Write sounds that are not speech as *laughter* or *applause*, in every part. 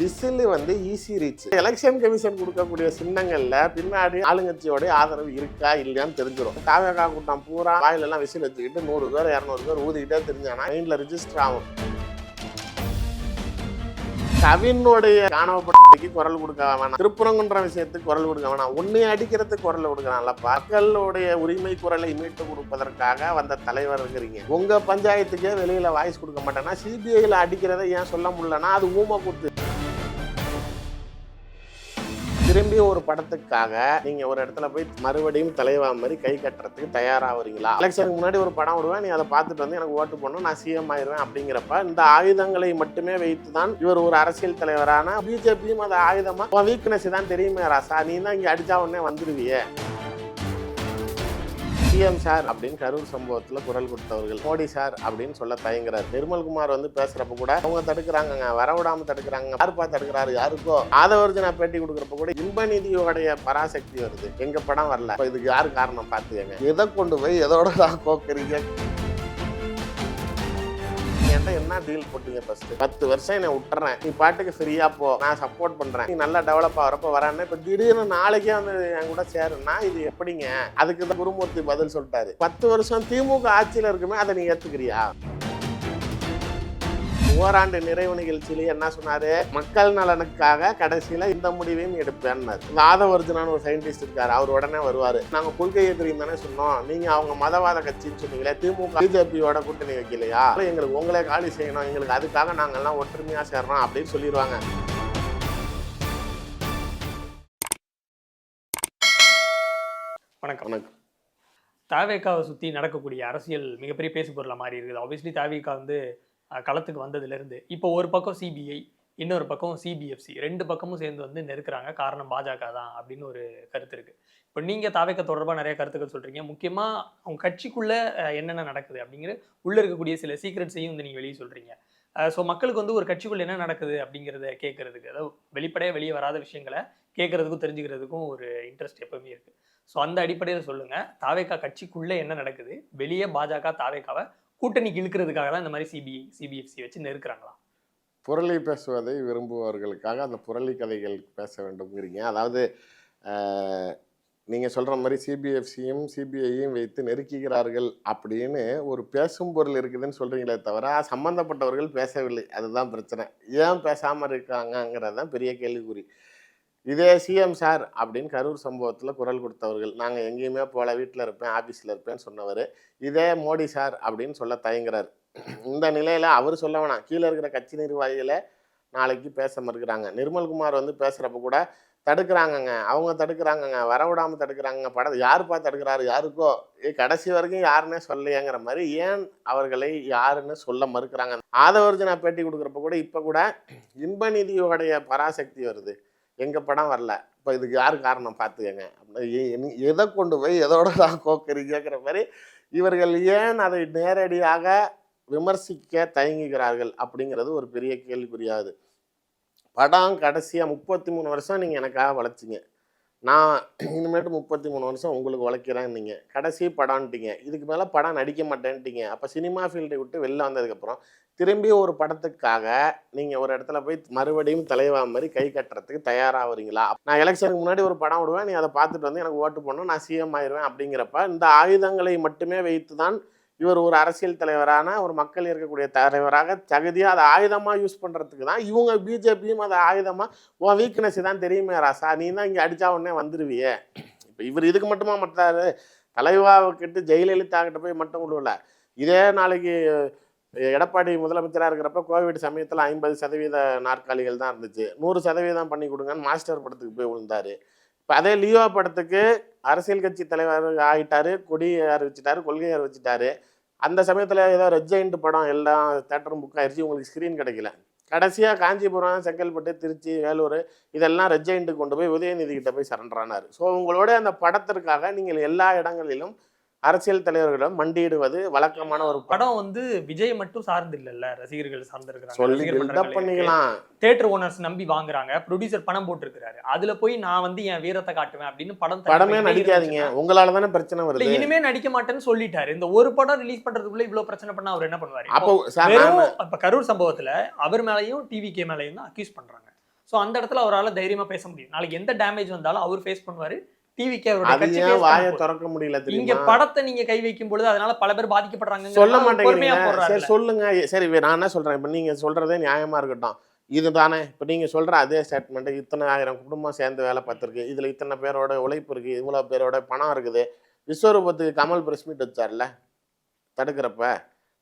Whistle வந்து easy reach election commission கொடுக்கக்கூடிய சின்னங்கள்ல பின்னாடி ஆளுங்கட்சியோட ஆதரவு இருக்கா இல்லையான்னு தெரிஞ்சிடும் காவேகா கூட்டம் பூரா வாயில எல்லாம் விசில் வச்சுக்கிட்டு நூறு பேர் இரநூறு பேர் ஊதிக்கிட்டே தெரிஞ்சானா மைண்ட்ல ரிஜிஸ்டர் ஆகும். கவினுடைய காணவப்பட்டிக்கு குரல் கொடுக்க வேணாம். திருப்புறங்குன்ற விஷயத்துக்கு குரல் கொடுக்க வேணாம். உன்னை அடிக்கிறதுக்கு குரல் கொடுக்கலாம்ல மக்களுடைய உரிமை குரலை மீட்டு கொடுப்பதற்காக வந்த தலைவர் இருக்கிறீங்க. உங்க பஞ்சாயத்துக்கே வெளியில வாய்ஸ் கொடுக்க மாட்டேன்னா சிபிஐல அடிக்கிறதை ஏன் சொல்ல முடியலன்னா அது ஊமை கொடுத்து திரும்பி ஒரு படத்துக்காக நீங்க ஒரு இடத்துல போய் மறுபடியும் தலைவா மாதிரி கை கட்டுறதுக்கு தயாராகிறீங்களா எலெக்ஷனுக்கு முன்னாடி ஒரு படம் விடுவேன் நீ அதை பார்த்துட்டு வந்து எனக்கு ஓட்டு போடணும் நான் சிஎம் ஆயிடுவேன் அப்படிங்கிறப்ப இந்த ஆயுதங்களை மட்டுமே வைத்து தான் இவர் ஒரு அரசியல் தலைவரான பிஜேபியும் அது ஆயுதமா? உன் வீக்னஸ் தான் தெரியுமே ராசா நீ தான் இங்க அடிச்சா உடனே வந்துருவியே. சிஎம் சார் அப்படின்னு கரூர் சம்பவத்தில் குரல் கொடுத்தவர்கள். மோடி சார் அப்படின்னு சொல்ல தயங்குறாரு. நிர்மல்குமார் வந்து பேசுறப்ப கூட அவங்க தடுக்கிறாங்க வரவிடாம தடுக்கிறாங்க. யாருப்பா தடுக்கிறாரு? யாருக்கோ? ஆதவர்ஜனா பேட்டி கொடுக்குறப்ப கூட இன்ப நிதியோடைய பராசக்தி வருது. எங்க படம் வரல. இதுக்கு யாரு காரணம் பார்த்துக்கங்க எதை கொண்டு போய் எதோட தான் கோக்குறீங்க? என்கிட்ட என்ன டீல் போட்டீங்க ஃபர்ஸ்ட் பத்து வருஷம் என்னை விட்டுறேன். நீ பாட்டுக்கு ஃப்ரீயா போ. நான் சப்போர்ட் பண்றேன். நீ நல்லா டெவலப் ஆகிறப்ப வரான்னு இப்ப திடீர்னு நாளைக்கே வந்து என் கூட சேருன்னா இது எப்படிங்க? அதுக்கு தான் குருமூர்த்தி பதில் சொல்லிட்டாரு. பத்து வருஷம் திமுக ஆட்சியில இருக்குமே அதை நீ ஏத்துக்கிறியா? ஓராண்டு நிறைவு நிகழ்ச்சியிலேயே என்ன சொன்னாரு? மக்கள் நலனுக்காக கடைசியில இந்த முடிவையும் எடுப்பேன்னாரு. இந்த ஆதவர்ஜுனான்னு ஒரு சயின்டிஸ்ட் இருக்காரு. அவர் உடனே வருவாரு. நாங்க கொள்கையை தெரியும் தானே சொன்னோம். நீங்க அவங்க மதவாத கட்சின்னு சொன்னீங்களே திமுக பிஜேபியோட கூட்டணி வைக்கலையா? எங்களுக்கு உங்களே காலி செய்யணும். எங்களுக்கு அதுக்காக நாங்க எல்லாம் ஒற்றுமையா சேர்றோம் அப்படின்னு சொல்லிடுவாங்க வணக்கம். வணக்கம். தாவேக்காவை சுற்றி நடக்கக்கூடிய அரசியல் மிகப்பெரிய பேசு பொருளாக மாறி இருக்குது. ஆப்வியஸ்லி தாவேக்கா வந்து களத்துக்கு வந்ததுலேருந்து இப்போ ஒரு பக்கம் சிபிஐ இன்னொரு பக்கம் சிபிஎஃப்சி ரெண்டு பக்கமும் சேர்ந்து வந்து நெருக்கிறாங்க. காரணம் பாஜக தான் அப்படின்னு ஒரு கருத்து இருக்குது இப்போ நீங்கள் தாவேக்கா தொடர்பாக நிறைய கருத்துக்கள் சொல்கிறீங்க முக்கியமாக அவங்க கட்சிக்குள்ளே என்னென்ன நடக்குது அப்படிங்கிற உள்ளே இருக்கக்கூடிய சில சீக்ரெட்ஸையும் வந்து நீங்கள் வெளியே சொல்கிறீங்க ஸோ மக்களுக்கு வந்து ஒரு கட்சிக்குள்ளே என்ன நடக்குது அப்படிங்கிறத கேட்குறதுக்கு அதாவது வெளிப்படையாக வெளியே வராத விஷயங்களை கேட்கறதுக்கும் தெரிஞ்சுக்கிறதுக்கும் ஒரு இன்ட்ரெஸ்ட் எப்பவுமே இருக்குது ஸோ அந்த அடிப்படையில் சொல்லுங்கள் தாவேக்கா கட்சிக்குள்ளே என்ன நடக்குது? வெளியே பாஜக தாவேக்காவை கூட்டணிக்கு இழுக்கிறதுக்காக தான் இந்த மாதிரி சிபிஐ சிபிஎஃப்சி வச்சு நெருக்கிறாங்களா? புரளி பேசுவதை விரும்புபவர்களுக்காக அந்த புரளி கதைகள் பேச வேண்டும்ங்கிறீங்க. அதாவது நீங்கள் சொல்கிற மாதிரி சிபிஎஃப்சியும் சிபிஐயும் வைத்து நெருக்குகிறார்கள் அப்படின்னு ஒரு பேசும் பொருள் இருக்குதுன்னு சொல்கிறீங்களே தவிர சம்மந்தப்பட்டவர்கள் பேசவில்லை. அதுதான் பிரச்சனை. ஏன் பேசாமல் இருக்காங்கங்கிறது தான் பெரிய கேள்விக்குறி. இதே சிஎம் சார் அப்படின்னு கரூர் சம்பவத்தில் குரல் கொடுத்தவர்கள். நாங்கள் எங்கேயுமே போல வீட்டில் இருப்பேன் ஆஃபீஸில் இருப்பேன்னு சொன்னவர். இதே மோடி சார் அப்படின்னு சொல்ல தயங்குறார். இந்த நிலையில் அவர் சொல்ல வேணாம். கீழே இருக்கிற கட்சி நிர்வாகிகளை நாளைக்கு பேச மறுக்கிறாங்க. நிர்மல்குமார் வந்து பேசுகிறப்ப கூட தடுக்கிறாங்கங்க. அவங்க தடுக்கிறாங்கங்க. வரவிடாமல் தடுக்கிறாங்க படம் யாருப்பா தடுக்கிறாரு? யாருக்கோ? ஏ கடைசி வரைக்கும் யாருன்னே சொல்லலையேங்கிற மாதிரி ஏன் அவர்களை யாருன்னு சொல்ல மறுக்கிறாங்க? ஆதவர்ஜனா பேட்டி கொடுக்குறப்ப கூட இப்போ கூட இன்ப நிதியோடைய பராசக்தி வருது. எங்கள் படம் வரல. இப்போ இதுக்கு யார் காரணம் பார்த்துக்கங்க அப்படின்னா எதை கொண்டு போய் எதோட தான் கோக்குறீங்கிற மாதிரி இவர்கள் ஏன் அதை நேரடியாக விமர்சிக்க தயங்குகிறார்கள் அப்படிங்கிறது ஒரு பெரிய கேள்விக்குரியாது படம் கடைசியாக முப்பத்தி மூணு வருஷம் நீங்கள் எனக்காக வளைச்சிங்க நான் இனிமேட்டு முப்பத்தி மூணு வருஷம் உங்களுக்கு உழைக்கிறேன் நீங்கள் கடைசி படம்ட்டிங்க இதுக்கு மேலே படம் நடிக்க மாட்டேன்ட்டீங்க. அப்போ சினிமா ஃபீல்டை விட்டு வெளில வந்ததுக்கப்புறம் திரும்பி ஒரு படத்துக்காக நீங்கள் ஒரு இடத்துல போய் மறுபடியும் தலைவா மாதிரி கை கட்டுறதுக்கு தயாராகிறீங்களா நான் எலெக்ஷனுக்கு முன்னாடி ஒரு படம் விடுவேன் நீ அதை பார்த்துட்டு வந்து எனக்கு ஓட்டு போடணும் நான் சிஎம் ஆயிடுவேன் அப்படிங்கிறப்ப இந்த ஆயுதங்களை மட்டுமே வைத்து தான் இவர் ஒரு அரசியல் தலைவரான ஒரு மக்கள் இருக்கக்கூடிய தலைவராக தகுதியாக அதை ஆயுதமாக யூஸ் பண்ணுறதுக்கு தான் இவங்க பிஜேபியும் அதை ஆயுதமாக உன் வீக்னஸ் தான் தெரியுமே ராசா நீ தான் இங்கே அடித்தா உடனே வந்துடுவியே இப்போ இவர் இதுக்கு மட்டுமா மட்டாரு தலைவாவுக்கிட்டு ஜெயலலிதா கிட்ட போய் மட்டும் விடுவல இதே நாளைக்கு எடப்பாடி முதலமைச்சராக இருக்கிறப்ப கோவிட் சமயத்தில் ஐம்பது சதவீத நாற்காலிகள் தான் இருந்துச்சு. நூறு சதவீதம் பண்ணி கொடுங்கன்னு மாஸ்டர் படத்துக்கு போய் விழுந்தார். இப்போ அதே லியோ படத்துக்கு அரசியல் கட்சி தலைவர் ஆகிட்டாரு கொடி அறிவிச்சிட்டாரு கொள்கை அறிவிச்சிட்டாரு. அந்த சமயத்தில் ஏதோ ரெட் படம் எல்லாம் தேட்டரும் புக் ஆயிடுச்சு உங்களுக்கு ஸ்க்ரீன் கிடைக்கல. கடைசியாக காஞ்சிபுரம் செங்கல்பட்டு திருச்சி வேலூர் இதெல்லாம் ரெட் கொண்டு போய் உதயநிதி கிட்ட போய் சரண்டரானார் ஸோ உங்களோட அந்த படத்திற்காக நீங்கள் எல்லா இடங்களிலும் அரசியல் தலைவர்களிடம் மண்டியிடுவது வழக்கமான ஒரு படம் வந்து விஜய் மட்டும் சார்ந்து இல்லைல்ல ரசிகர்கள் சார்ந்து சொல்லி இருக்கிறாங்க பில்டப் பண்ணிக்கலாம். தேட்டர் ஓனர்ஸ் நம்பி வாங்குறாங்க ப்ரொடியூசர் பணம் போட்டிருக்காரு அதுல போய் நான் வந்து என் வீரத்தை காட்டுவேன் அப்படின்னு படம் படமே நடிக்காதீங்க. உங்களால தானே பிரச்சனை வருது. இனிமே நடிக்க மாட்டேன்னு சொல்லிட்டாரு. இந்த ஒரு படம் ரிலீஸ் பண்றதுக்குள்ள இவ்வளவு பிரச்சனை பண்ணா அவர் என்ன பண்ணுவாரு? அப்போ இப்ப கரூர் சம்பவத்துல அவர் மேலயும் டிவி கே மேலயும் தான் அக்யூஸ் பண்றாங்க. ஸோ அந்த இடத்துல அவரால் தைரியமா பேச முடியும். நாளைக்கு எந்த டேமேஜ் வந்தாலும் அவர் ஃபேஸ் பண்ணுவாரு. டிவிக்கே அவரோட வாயை. திறக்க முடியல இங்க படத்தை நீங்க கை வைக்கும் பொழுது அதனால பல பேர் பாதிக்கப்படுறாங்க சொல்ல மாட்டேங்கிறீங்க. சரி சொல்லுங்க. சரி நான் என்ன சொல்றேன்? இப்போ நீங்க சொல்றதே நியாயமா இருக்கட்டும். இதுதானே. இப்போ நீங்க சொல்ற அதே ஸ்டேட்மெண்ட் இத்தனை ஆயிரம் குடும்பம் சேர்ந்து வேலை பார்த்துருக்கு. இதுல இத்தனை பேரோட உழைப்பு இருக்கு. இவ்வளவு பேரோட பணம் இருக்குது. விஸ்வரூபத்துக்கு கமல் பிரஸ் மீட் வச்சார்ல? தடுக்கிறப்ப?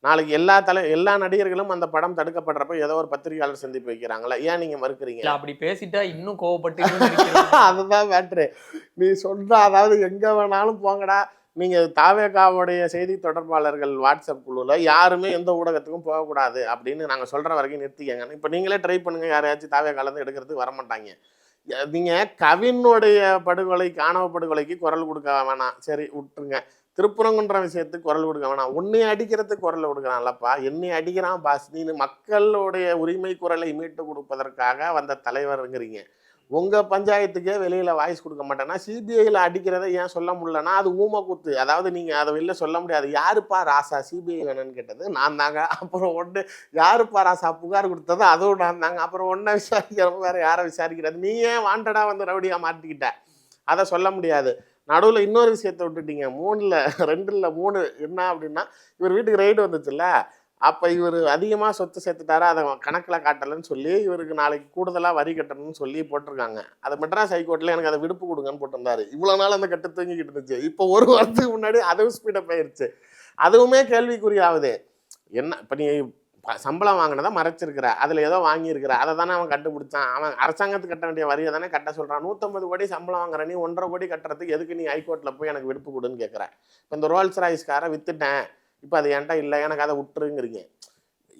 நாளைக்கு எல்லா தலை எல்லா நடிகர்களும் அந்த படம் தடுக்கப்படுறப்ப ஏதோ ஒரு பத்திரிகையாளர் சந்திப்பு வைக்கிறாங்களா? ஏன் நீங்க மறுக்கிறீங்க? அப்படி பேசிட்டா இன்னும் கோவப்பட்டு. *laughs* அதுதான் மேட்ரு நீ சொல்ற அதாவது எங்க வேணாலும் போங்கடா. நீங்க தாவேகாவுடைய செய்தி தொடர்பாளர்கள் வாட்ஸ்அப் குழுல யாருமே எந்த ஊடகத்துக்கும் போகக்கூடாது அப்படின்னு நாங்க சொல்ற வரைக்கும் நிறுத்திக்கங்க. இப்போ நீங்களே ட்ரை பண்ணுங்க யாரையாச்சும் தாவேகால இருந்து எடுக்கிறதுக்கு வர மாட்டாங்க எ- நீங்க கவினுடைய படுகொலைக்கு ஆணவ படுகொலைக்கு குரல் கொடுக்க வேணாம். சரி விட்டுருங்க. திருப்புறங்குன்ற விஷயத்துக்கு குரல் கொடுக்க வேணாம். உன்னை அடிக்கிறதுக்கு குரல் கொடுக்குறான்லப்பா என்னை அடிக்கிறான் பாஸ் நீ மக்களுடைய உரிமை குரலை மீட்டு கொடுப்பதற்காக வந்த தலைவருங்கிறீங்க உங்கள் பஞ்சாயத்துக்கே வெளியில் வாய்ஸ் கொடுக்க மாட்டேன்னா சிபிஐயில் அடிக்கிறதை ஏன் சொல்ல முடியலன்னா அது ஊமக்கூத்து. அதாவது நீங்கள் அதை வெளில சொல்ல முடியாது. யாருப்பா ராசா? சிபிஐ வேணும்னு கேட்டது. நான் தாங்க. அப்புறம் ஒன்று யாருப்பா ராசா? புகார் கொடுத்தது. அதுவும் நான் தாங்க. அப்புறம் ஒன்றை விசாரிக்கிறப்ப வேறு யாரை விசாரிக்கிறது? நீ ஏன் வாண்டடாக வந்து ரவுடியாக மாட்டிக்கிட்ட. அதை சொல்ல முடியாது. நடுவில் இன்னொரு விஷயத்த விட்டுட்டீங்க. மூணுல ரெண்டில் மூணு என்ன அப்படின்னா இவர் வீட்டுக்கு ரைடு வந்துச்சுல்ல? அப்போ இவர் அதிகமாக சொத்து சேர்த்துட்டாரு. அதை கணக்கில் காட்டலைன்னு சொல்லி இவருக்கு நாளைக்கு கூடுதலாக வரி கட்டணும்னு சொல்லி போட்டிருக்காங்க. அது மெட்ராஸ் ஹைகோர்ட்டில் எனக்கு அதை விடுப்பு கொடுங்கன்னு போட்டிருந்தாரு. இவ்வளோ நாள் அந்த கட்டு தூங்கிக்கிட்டு இருந்துச்சு. இப்போ ஒரு வாரத்துக்கு முன்னாடி அதுவும் ஸ்பீடப் ஆயிருச்சு. அதுவுமே கேள்விக்குறியாகுது. என்ன இப்போ நீ சம்பளம் வாங்கினதை மறைச்சிருக்கிற அதில் ஏதோ வாங்கியிருக்கிற அதை தானே அவன் கண்டுபிடிச்சான். அவன் அரசாங்கத்துக்கு கட்ட வேண்டிய வரியை தானே கட்ட சொல்கிறான் நூற்றம்பது கோடி சம்பளம் வாங்குற நீ ஒன்றரை கோடி கட்டுறதுக்கு எதுக்கு நீ ஹைகோர்ட்டில் போய் எனக்கு விடுப்பு கொடுன்னு கேட்குறேன் இப்போ இந்த ரோல்ஸ் ராய்ஸ்காரை வித்துட்டேன். இப்போ அது என்கிட்ட இல்லை எனக்கு அதை விட்டுருங்கிறீங்க.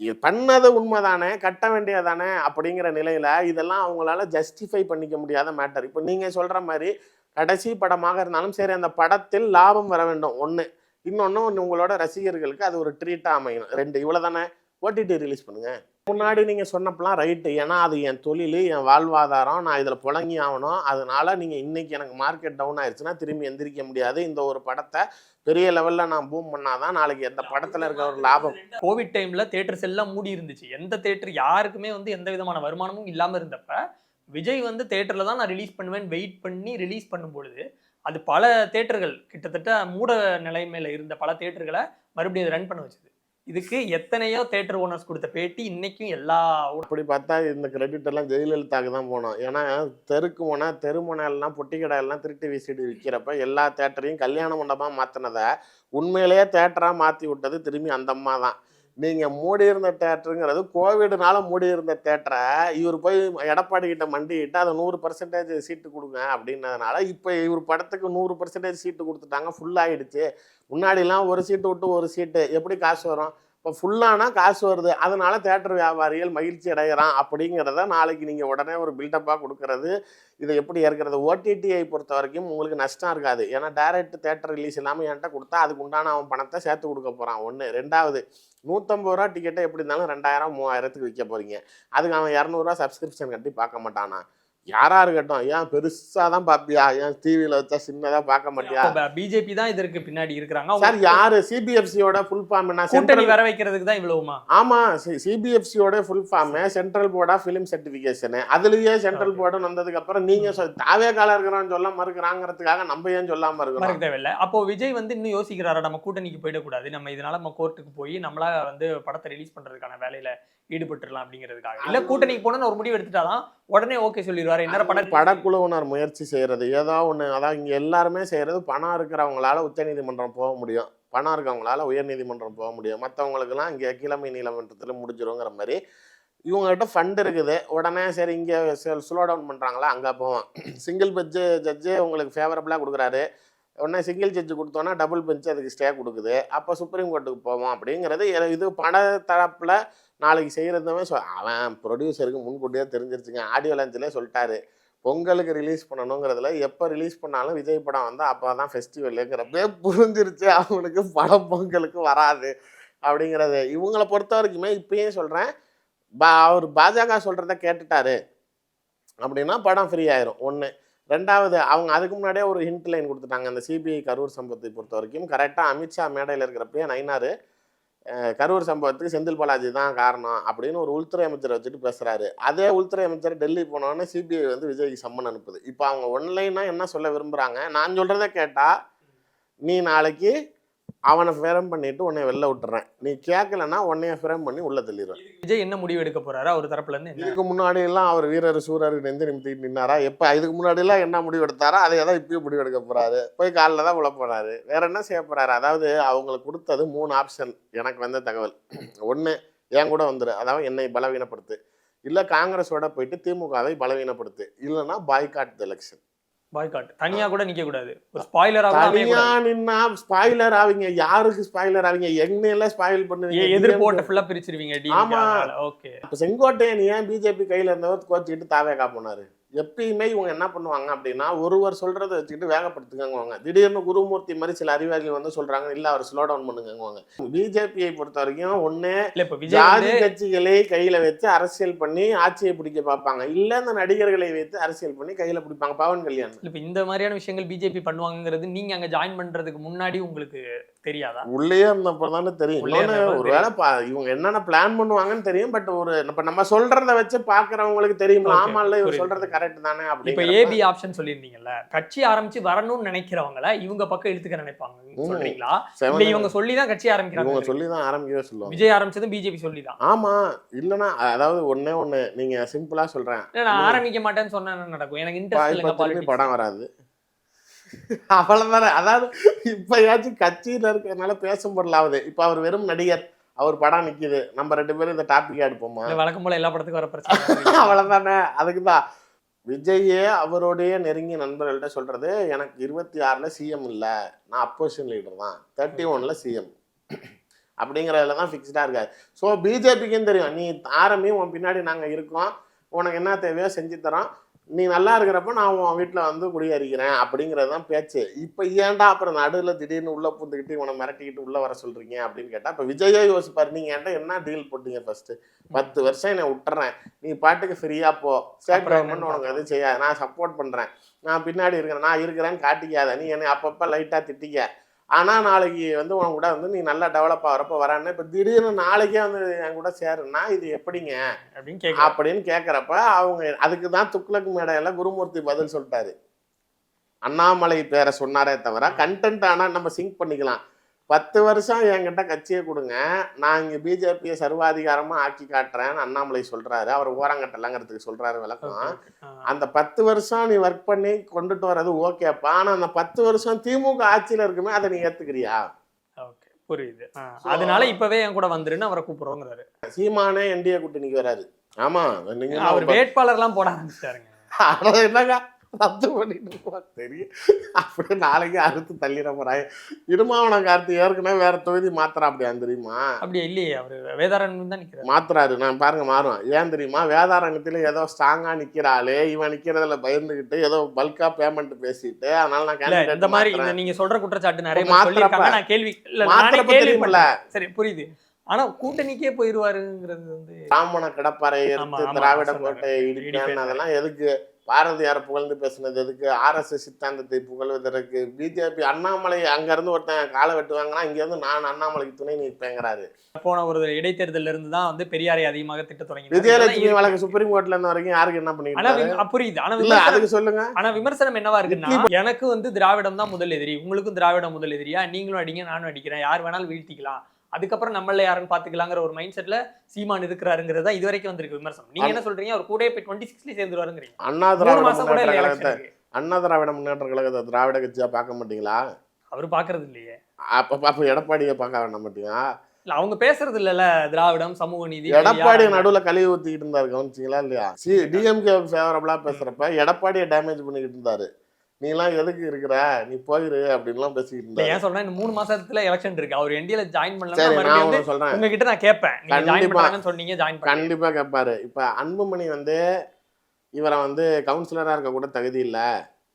இது பண்ணது உண்மைதானே கட்ட வேண்டியதானே அப்படிங்கிற நிலையில இதெல்லாம் அவங்களால ஜஸ்டிஃபை பண்ணிக்க முடியாத மேட்டர் இப்போ நீங்க சொல்ற மாதிரி கடைசி படமாக இருந்தாலும் சரி அந்த படத்தில் லாபம் வர வேண்டும். ஒன்று இன்னொன்று உங்களோட ரசிகர்களுக்கு அது ஒரு ட்ரீட்டாக அமையணும். ரெண்டு இவ்வளோ தானே ஓடிடி ரிலீஸ் பண்ணுங்க? முன்னாடி நீங்கள் சொன்னப்பெல்லாம் ரைட்டு ஏன்னா அது என் தொழில் என் வாழ்வாதாரம். நான் இதில் புழங்கி ஆகணும். அதனால நீங்கள் இன்னைக்கு எனக்கு மார்க்கெட் டவுன் ஆயிடுச்சுன்னா திரும்பி எந்திரிக்க முடியாது. இந்த ஒரு படத்தை பெரிய லெவலில் நான் பூம் பண்ணாதான் நாளைக்கு எந்த படத்தில் இருக்க ஒரு லாபம். கோவிட் டைம்ல தேட்டர்ஸ் எல்லாம் மூடி இருந்துச்சு. எந்த தேட்டர் யாருக்குமே வந்து எந்த விதமான வருமானமும் இல்லாம இருந்தப்ப விஜய் வந்து தேட்டர்ல தான் நான் ரிலீஸ் பண்ணுவேன் வெயிட் பண்ணி ரிலீஸ் பண்ணும் பொழுது அது பல தேட்டர்கள் கிட்டத்தட்ட மூட நிலைமையில இருந்த பல தேட்டர்களை மறுபடியும் ரன் பண்ண வச்சது. இதுக்கு எத்தனையோ தேட்டர் ஓனர்ஸ் கொடுத்த பேட்டி இன்னைக்கும் எல்லா அப்படி பார்த்தா இந்த கிரெடிட் எல்லாம் ஜெயலலிதாக்கு தான் போனோம். ஏன்னா தெருக்கு போனால் தெருமுனை எல்லாம் பொட்டி கடையெல்லாம் திருட்டு வீசிட்டு விற்கிறப்ப எல்லா தேட்டரையும் கல்யாண மண்டபமாக மாற்றினதை உண்மையிலேயே தேட்டராக மாற்றி விட்டது திரும்பி அந்த அம்மா தான். நீங்கள் மூடி இருந்த தேட்டருங்கிறது கோவிட்னால மூடி இருந்த தேட்டரை இவர் போய் எடப்பாடி கிட்ட மண்டிக்கிட்டு அதை நூறு பர்சன்டேஜ் சீட்டு கொடுங்க அப்படின்னதுனால இப்போ இவர் படத்துக்கு நூறு பர்சன்டேஜ் சீட்டு கொடுத்துட்டாங்க ஃபுல்லாகிடுச்சு முன்னாடிலாம் ஒரு சீட்டு விட்டு ஒரு சீட்டு எப்படி காசு வரும்? இப்போ ஃபுல்லானா காசு வருது. அதனால தேட்டர் வியாபாரிகள் மகிழ்ச்சி அடைகிறான் அப்படிங்கிறத நாளைக்கு நீங்கள் உடனே ஒரு பில்டப்பாக கொடுக்கறது இதை எப்படி ஏற்கிறது? ஓடிடிஐ பொறுத்த வரைக்கும் உங்களுக்கு நஷ்டம் இருக்காது. ஏன்னா டைரக்ட் தேட்டர் ரிலீஸ் இல்லாமல் என்கிட்ட கொடுத்தா அதுக்கு உண்டான அவன் பணத்தை சேர்த்து கொடுக்க போகிறான் ஒன்று ரெண்டாவது நூற்றம்பது ரூபா டிக்கெட்டை எப்படி இருந்தாலும் ரெண்டாயிரம் மூவாயிரத்துக்கு விற்க போகிறீங்க அதுக்கு அவன் இரநூறுவா சப்ஸ்கிரிப்ஷன் கட்டி பார்க்க மாட்டானா? யாரா இருக்கட்டும் ஏன் பெருசாக தான் பார்ப்பியா ஏன் டிவியில் வச்சா சின்னதாக பார்க்க மாட்டியா? பிஜேபி தான் இதற்கு பின்னாடி இருக்கிறாங்க. சார் யாரு? சிபிஎஃப்சியோட ஃபுல் ஃபார்ம் என்ன? கூட்டணி சென்ட்ரல் வர வைக்கிறதுக்கு தான் இவ்வளவுமா? ஆமா சிபிஎஃப்சியோட full form central board of film certification அதுலயே சென்ட்ரல். போர்டு வந்ததுக்கு அப்புறம் நீங்க தாவே காலம் இருக்கிறோம் சொல்ல மறுக்கிறாங்கிறதுக்காக நம்ம ஏன் சொல்லாம இருக்கிறோம்? தேவையில்ல. அப்போ விஜய் வந்து இன்னும் யோசிக்கிறாரா? நம்ம கூட்டணிக்கு போயிடக்கூடாது. நம்ம இதனால நம்ம கோர்ட்டுக்கு போய் நம்மளா வந்து படத்தை ரிலீஸ் பண்றதுக்கான வேலையில ஈடுபட்டுறலாம் அப்படிங்கிறதுக்காக. இல்ல கூட்டணிக்கு போனோம்னு ஒரு முடிவு எடுத்துட்டாதான் உடனே ஓகே சொல்லிடுவாரு. என்ன படம் படக்குழுவினர் முயற்சி செய்யறது ஏதோ ஒண்ணு அதான் இங்க எல்லாருமே செய்யறது பணம் இருக்கிறவங்களால உச்சநீதிமன்றம் போக முடியும். பணம் இருக்கவங்களால உயர்நீதிமன்றம் போக முடியும். மற்றவங்களுக்குலாம் இங்கே கீழமை நீதிமன்றத்தில் முடிஞ்சிருங்கிற மாதிரி இவங்ககிட்ட ஃபண்ட் இருக்குது. உடனே சரி இங்கே ஸ்லோ டவுன் பண்ணுறாங்களா அங்கே போவோம். சிங்கிள் பெஞ்சு ஜட்ஜு உங்களுக்கு ஃபேவரபுளாக கொடுக்குறாரு. உடனே சிங்கிள் ஜட்ஜு கொடுத்தோன்னா டபுள் பெஞ்சு அதுக்கு ஸ்டே கொடுக்குது. அப்போ சுப்ரீம் கோர்ட்டுக்கு போவோம் அப்படிங்கிறது இது பட தரப்பில் நாளைக்கு செய்கிறதுமே சொ அவன் ப்ரொடியூசருக்கு முன்கூட்டியே தெரிஞ்சிருச்சுங்க. ஆடியோ லான்ச்சிலே சொல்லிட்டாரு. பொங்கலுக்கு ரிலீஸ் பண்ணணுங்கிறதுல எப்போ ரிலீஸ் பண்ணாலும் விஜய் படம் வந்து அப்போ தான் ஃபெஸ்டிவலுங்கிறப்பே புரிஞ்சிருச்சு அவனுக்கு படம் பொங்கலுக்கு வராது அப்படிங்கிறது. இவங்களை பொறுத்த வரைக்குமே இப்பயே சொல்கிறேன் பா அவர் பாஜக சொல்கிறத கேட்டுட்டாரு. அப்படின்னா படம் ஃப்ரீ ஆயிரும். ஒன்று ரெண்டாவது அவங்க அதுக்கு முன்னாடியே ஒரு ஹிண்ட் லைன் கொடுத்துட்டாங்க. அந்த சிபிஐ கரூர் சம்பவத்தை பொறுத்த வரைக்கும் கரெக்டாக அமித்ஷா மேடையில் இருக்கிறப்பயே நைனார் கரூர் சம்பவத்துக்கு செந்தில் பாலாஜி தான் காரணம் அப்படின்னு ஒரு உள்துறை அமைச்சரை வச்சுட்டு பேசுகிறாரு அதே உள்துறை அமைச்சர் டெல்லி போனோடனே சிபிஐ வந்து விஜய்க்கு சம்மன் அனுப்புது. இப்போ அவங்க ஒன்லைனாக என்ன சொல்ல விரும்புகிறாங்க நான் சொல்கிறத கேட்டால் நீ நாளைக்கு அவனை ஃப்ரேம் பண்ணிட்டு உன்னை வெளில விட்டுறேன். நீ கேட்கலன்னா உன்னைய ஃப்ரேம் பண்ணி உள்ள தள்ளிடுவேன். விஜய் என்ன முடிவு எடுக்க போறாரு? அவர் தரப்புல இருந்து இதுக்கு முன்னாடி எல்லாம் அவர் வீரர் சூரர் நெஞ்சு நிமித்திட்டு நின்னாரா? எப்ப இதுக்கு முன்னாடி எல்லாம் என்ன முடிவு எடுத்தாரோ அதை தான் இப்பயும் முடிவு எடுக்க போறாரு. போய் காலில் தான் விழ போறாரு. வேற என்ன செய்ய போறாரு? அதாவது அவங்களுக்கு கொடுத்தது மூணு ஆப்ஷன் எனக்கு வந்த தகவல். ஒண்ணு என் கூட வந்துரு. அதாவது என்னை பலவீனப்படுத்து. இல்ல காங்கிரஸோட போயிட்டு திமுகவை பலவீனப்படுத்து. இல்லைன்னா பாய்காட் எலெக்ஷன் பாய்காட் தனியா கூட நிக்க கூடாது ஒரு ஸ்பாய்லராக தனியா நின்னா ஸ்பாய்லர் ஆவீங்க. யாருக்கு ஸ்பாய்லர் ஆவீங்க? எங்கெல்லாம் ஸ்பாயில் பண்ணுவீங்க? எதிர் போட்ட ஃபுல்லா பிரிச்சிருவீங்க ஆமா. ஓகே செங்கோட்டையன் ஏன் பிஜேபி கையில இருந்தவர் கோச்சிக்கிட்டு தாவேகா போனாரு? எப்பயுமே இவங்க என்ன பண்ணுவாங்க அப்படின்னா ஒருவர் சொல்றதை வச்சுக்கிட்டு வேகப்படுத்துக்கங்குவாங்க. திடீர்னு குருமூர்த்தி மாதிரி சில அறிவாளிகள் வந்து சொல்றாங்க இல்ல அவர் ஸ்லோ டவுன் பண்ணுங்கங்குவாங்க. பிஜேபியை பொறுத்த வரைக்கும் ஒண்ணு இல்ல இப்ப விஜய் ஜாதி கட்சிகளை கையில வச்சு அரசியல் பண்ணி ஆட்சியை பிடிக்க பார்ப்பாங்க. இல்ல இந்த நடிகர்களை வைத்து அரசியல் பண்ணி கையில பிடிப்பாங்க. பவன் கல்யாண். இல்ல இப்ப இந்த மாதிரியான விஷயங்கள் பிஜேபி பண்ணுவாங்கங்கிறது நீங்க அங்க ஜாயின் பண்றதுக்கு முன்னாடி உங்களுக்கு தெரியாதா? உள்ளே இருந்தப்ப தானே தெரியும். ஒருவேளை பா- இவங்க என்னென்ன பிளான் பண்ணுவாங்கன்னு தெரியும் பட் ஒரு இப்ப நம்ம சொல்றத வச்சு பாக்குறவங்களுக்கு தெரியுமா ஆமா இல்ல இவர். சொல்றது கரெக்ட் தானே இப்ப அப்படிங்கிற ஏபி ஆப்ஷன் சொல்லியிருந்தீங்கல்ல கட்சி ஆரம்பிச்சு வரணும்னு நினைக்கிறவங்கள இவங்க பக்கம் இழுத்துக்க நினைப்பாங்க. சொல்றீங்களா? இல்ல இவங்க சொல்லிதான் கட்சி இவங்க ஆரம்பிக்கிறாங்க. சொல்லி தான் ஆரம்பிக்கவே சொல்லுவாங்க. விஜய் ஆரம்பிச்சதும் பிஜேபி சொல்லிதான். ஆமா இல்லனா அதாவது ஒண்ணே ஒண்ணு நீங்க சிம்பிளா சொல்றேன். இல்ல, நான் ஆரம்பிக்க மாட்டேன்னு சொன்னா என்ன நடக்கும்? எனக்கு இன்ட்ரெஸ்ட் இப்ப பாலிடிக்ஸ் படம் வராது. அவ்வளவுதானே. அதாவது இப்பயாச்சும் கட்சியில இருக்கிறதுனால பேசும் பொருளாவது. இப்ப அவர் வெறும் நடிகர் அவர் படம் நிக்குது. நம்ம ரெண்டு பேரும் இந்த டாபிக் எடுப்போமா? வழக்கம் போல எல்லா படத்துக்கும் வர பிரச்சனை *laughs* அவ்வளவுதானே. அதுக்குதான். விஜயே அவருடைய நெருங்கிய நண்பர்கள்ட்ட சொல்றது எனக்கு இருபத்தி ஆறுல சிஎம் இல்ல. நான் அப்போசிஷன் லீடர் தான். தேர்ட்டி ஒன்ல சிஎம் அப்படிங்கிறதுல தான் ஃபிக்ஸ்டாக இருக்காது ஸோ பிஜேபிக்கும் தெரியும். நீ ஆரம்பி உன் பின்னாடி நாங்கள் இருக்கோம். உனக்கு என்ன தேவையோ செஞ்சு தரோம். நீ நல்லா இருக்கிறப்ப நான் உன் வீட்டில் வந்து குடியேறிக்கிறேன் அப்படிங்கிறது தான் பேச்சு. இப்போ ஏன்டா அப்புறம் நடுவில் திடீர்னு உள்ளே பூந்துக்கிட்டு இவனை மிரட்டிக்கிட்டு உள்ளே வர சொல்கிறீங்க அப்படின்னு கேட்டால் இப்போ விஜயே யோசிப்பார். நீங்கள் என்கிட்ட என்ன டீல் போட்டீங்க ஃபஸ்ட்டு பத்து வருஷம் என்னை விட்டுறேன். நீ பாட்டுக்கு ஃப்ரீயாக போ. ஸ்டேட் கவர்மெண்ட் உனக்கு எதுவும் செய்யாது. நான் சப்போர்ட் பண்ணுறேன் நான் பின்னாடி இருக்கிறேன். நான் இருக்கிறேன்னு காட்டிக்காத. நீ என்னை அப்பப்போ லைட்டாக திட்டிக்க. ஆனால் நாளைக்கு வந்து உன் கூட வந்து நீ நல்லா டெவலப் ஆகிறப்ப வரான்னு இப்போ திடீர்னு நாளைக்கே வந்து என் கூட சேருன்னா இது எப்படிங்க? அப்படின்னு கேட்க அப்படின்னு கேட்குறப்ப அவங்க அதுக்கு தான் துக்ளக் மேடையில குருமூர்த்தி பதில் சொல்லிட்டாரு. அண்ணாமலை பேரை சொன்னாரே தவிர கண்டென்ட் ஆனால் நம்ம சிங்க் பண்ணிக்கலாம். பத்து வருஷம் என்கிட்ட கட்சியை கொடுங்க. நான் இங்கே பிஜேபியை சர்வாதிகாரமாக ஆக்கி காட்டுறேன்னு அண்ணாமலை சொல்றாரு. அவர் ஓரங்கட்டலங்கிறதுக்கு சொல்றாரு விளக்கம். அந்த பத்து வருஷம் நீ ஒர்க் பண்ணி கொண்டுட்டு வர்றது ஓகேப்பா ஆனால் அந்த பத்து வருஷம் திமுக ஆட்சியில் இருக்குமே அதை நீ ஏற்றுக்கிறியா ஓகே புரியுது. அதனால இப்பவே என் கூட வந்துருன்னு அவரை கூப்பிடுறோங்கிறாரு. சீமானே என்டிஏ கூட்டணிக்கு வராது ஆமா நீங்க அவர் வேட்பாளர்லாம் போட ஆரம்பிச்சிட்டாருங்க. *laughs* என்னங்க? ரத்து பண்ணிட்டு இருப்பா தெரியும் அப்படியே நாளைக்கு அறுத்து தள்ளிட போறாங்க இருமாவன கார்த்தி ஏற்கனவே வேற தொகுதி மாத்துறா அப்படியா தெரியுமா? அப்படியே? இல்லையே அவரு வேதாரண்யம் தான் நிக்கிறாரு. மாத்துறாரு. நான் பாருங்க மாறும். ஏன் தெரியுமா? வேதாரண்யத்துல ஏதோ ஸ்ட்ராங்கா நிக்கிறாளே இவன் நிக்கிறதுல பயந்துகிட்டு ஏதோ பல்கா பேமெண்ட் பேசிட்டு அதனால நான் candidate இந்த மாதிரி. நீங்க சொல்ற குற்றச்சாட்டு நிறைய மாத்துறப்ப- நான் கேள்வி இல்ல சரி புரியுது. ஆனா கூட்டணிக்கே போயிருவாருங்கிறது வந்து பிராமண கடப்பாறை திராவிட இடிப்பேன். இடிப்பேன் அதெல்லாம் எதுக்கு? பாரதியார் புகழ்ந்து பேசுனது எதுக்கு? ஆர்எஸ்எஸ் சித்தாந்தத்தை புகழ்வதற்கு. பிஜேபி அண்ணாமலை அங்க இருந்து ஒருத்தன் காலை வெட்டுவாங்கன்னா இங்க இருந்து நான் அண்ணாமலைக்கு துணை நிற்பேங்கிறாரு. போன ஒரு இடைத்தேர்தல்ல இருந்து தான் வந்து பெரியாரை அதிகமாக திட்ட தொடங்கி விஜயலட்சுமி வழக்கு சுப்ரீம் கோர்ட்ல இருந்த வரைக்கும் யாருக்கு என்ன அ, புரியுது. ஆனா இல்ல விமர்சனம் அதுக்கு சொல்லுங்க. ஆனா விமர்சனம் என்னவா இருக்குன்னா எனக்கு வந்து திராவிடம் தான் முதல் எதிரி. உங்களுக்கும் திராவிடம் முதல் எதிரியா? நீங்களும் அடிங்க நானும் அடிக்கிறேன். யார் வேணாலும் வீழ்த்திக்கலாம். அதுக்கப்புறம் நம்மள யாருன்னு பாத்துக்கலாங்கிற ஒரு மைண்ட் செட்ல சீமான் இருக்கிறாருங்கிறது தான் இது வரைக்கும் வந்திருக்கு விமர்சனம். நீங்க என்ன சொல்றீங்க? அவர் கூட போய் டுவெண்ட்டி சிக்ஸ்ல சேர்ந்துருவாருங்கிறீங்க. அண்ணா திராவிட அண்ணா திராவிட முன்னேற்ற கழகத்தை திராவிட கட்சியா பார்க்க மாட்டீங்களா? அவர் பாக்குறது இல்லையே. அப்ப அப்ப எடப்பாடியை பார்க்க வேண்டாம் மாட்டீங்களா? இல்ல அவங்க பேசுறது இல்லல்ல திராவிடம் சமூக நீதி எடப்பாடி நடுவுல கழுவி ஊத்திக்கிட்டு இருந்தாரு கவனிச்சிங்களா இல்லையா? சி டிஎம்கே ஃபேவரபிளா பேசுறப்ப எடப்பாடியை டேமேஜ் பண்ணிக்கிட்டு இருந்தாரு. நீ எல்லாம் எதுக்கு இருக்கிற? நீ போயிரு அப்படின்லாம் பேசிக்கிட்டு இல்ல இருந்தாரு. ஏன் சொல்றேன் இந்த மூணு மாசத்துல எலெக்ஷன் இருக்கு. அவர் என்டிஏல ஜாயின் பண்ணலாம் சொல்றேன். உங்ககிட்ட நான் கேட்பேன். கண்டிப்பா. சொன்னீங்க ஜாயின் கண்டிப்பா கேட்பாரு. இப்ப அன்புமணி வந்து இவரை வந்து கவுன்சிலரா இருக்க கூட தகுதி இல்ல.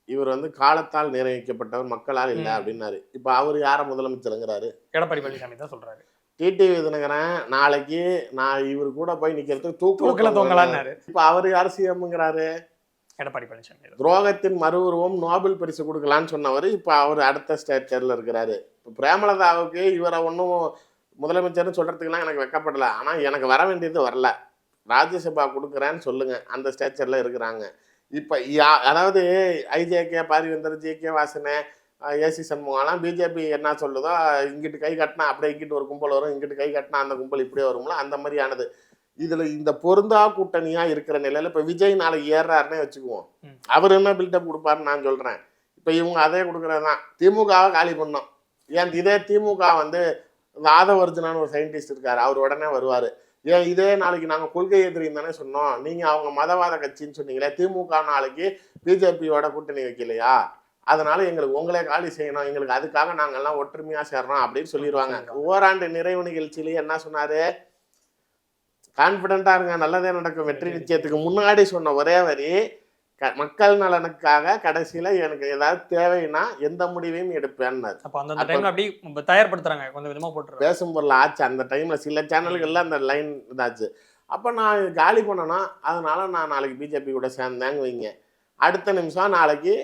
இவர் வந்து காலத்தால் நிர்ணயிக்கப்பட்டவர் மக்களால் இல்ல. அப்படின்னாரு. இப்ப அவர் யார முதலமைச்சருங்கிறாரு? எடப்பாடி பழனிசாமி தான் சொல்றாரு. டிடிவி தினகரன் நாளைக்கு நான் இவர் கூட போய் நிக்கிறதுக்கு தூக்கல தொங்கலான்னாரு. இப்ப அவர் யார் சிஎம்ங்கிறாரு எடப்பாடி பழனிசாமி துரோகத்தின் மறு உருவம் நோபல் பரிசு கொடுக்கலான்னு சொன்னவர் இப்போ அவர் அடுத்த ஸ்டேச்சரில் இருக்கிறாரு. இப்போ பிரேமலதாவுக்கு இவரை ஒன்றும் முதலமைச்சர்னு சொல்கிறதுக்கெல்லாம் எனக்கு வெக்கப்படலை. ஆனால் எனக்கு வர வேண்டியது வரல. ராஜ்யசபா கொடுக்குறேன்னு சொல்லுங்கள் அந்த ஸ்டேச்சரில் இருக்கிறாங்க. இப்போ யா- அதாவது IJK Parivendhar JK K AC சண்முகம்லாம் BJP என்ன சொல்லுதோ இங்கிட்டு கை கட்டினா அப்படியே இங்கிட்டு ஒரு கும்பல் வரும் இங்கிட்டு கை கட்டினா அந்த கும்பல் இப்படியே வரும்ல அந்த மாதிரியானது. இதுல இந்த பொருந்தா கூட்டணியா இருக்கிற நிலையில இப்ப விஜய் நாளைக்கு ஏறாருன்னே வச்சுக்குவோம். அவர் என்ன பில்டப் கொடுப்பாருன்னு நான் சொல்றேன். இப்ப இவங்க அதே கொடுக்குறது தான் திமுகவை காலி பண்ணோம். ஏன் இதே திமுக வந்து இந்த ஆதவர்ஜுனான்னு ஒரு சயின்டிஸ்ட் இருக்காரு. அவர் உடனே வருவாரு. ஏன் இதே நாளைக்கு நாங்க கொள்கை எதிரின்னு தானே சொன்னோம். நீங்க அவங்க மதவாத கட்சின்னு சொன்னீங்களே திமுக நாளைக்கு பிஜேபியோட கூட்டணி வைக்கலையா? அதனால எங்களுக்கு உங்களே காலி செய்யணும். எங்களுக்கு அதுக்காக நாங்கெல்லாம் ஒற்றுமையா சேர்றோம் அப்படின்னு சொல்லிடுவாங்க. ஓராண்டு நிறைவு நிகழ்ச்சியிலேயே என்ன சொன்னாரு? கான்பிடண்டா இருங்க நல்லதே நடக்கும். வெற்றி நிச்சயத்துக்கு முன்னாடி சொன்ன ஒரே வரி க- மக்கள் நலனுக்காக கடைசியில எனக்கு ஏதாவது தேவைன்னா எந்த முடிவையும் எடுப்பேன்னாரு. அப்ப அந்தந்த டைம்ல தயார்படுத்துறாங்க கொஞ்சம் விதமா போட்டுறாங்க. பேசும் பொருள் ஆச்சு. அந்த டைம்ல சில சேனல்கள்ல அந்த லைன் இதாச்சு. அப்போ நான் காலி பண்ணனா அதனால நான் நாளைக்கு பிஜேபி கூட சேர்ந்தேங்க வைங்க. அடுத்த நிமிஷம் நாளைக்கு